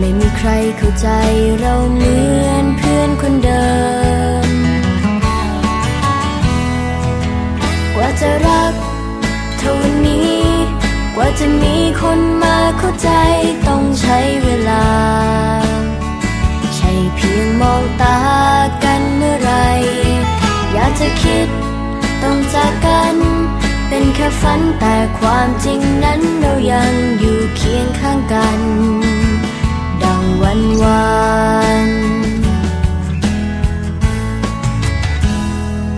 ไม่มีใครเข้าใจเราเหมือนเพื่อนคนเดิม กว่าจะรักเท่านี้ กว่าจะมีคนมาเข้าใจต้องใช้เวลา ใช่เพียงมองตากันเมื่อไร อยากจะคิดต้องจากกัน เป็นแค่ฝันแต่ความจริงนั้นเรายังอยู่เคียงข้างกัน วันวาน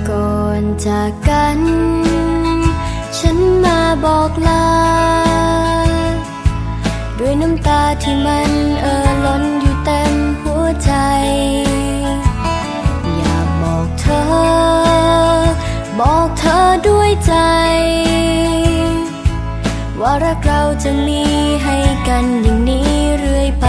ก่อนจากกัน ฉันมาบอกลา ด้วยน้ำตาที่มันเอ่อล้นอยู่เต็มหัวใจ อยากบอกเธอ บอกเธอด้วยใจว่ารักเราจะมีให้กันอย่างนี้เรื่อยไป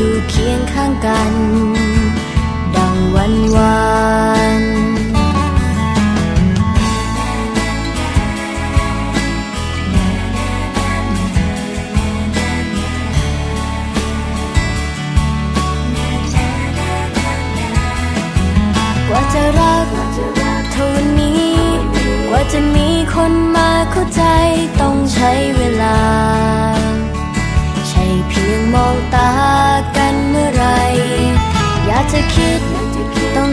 ู่าง กัน ดังวันวานกว่าจะรักเท่านี้ กว่าจะมีคนมาเข้าใจต้องใช้เวลา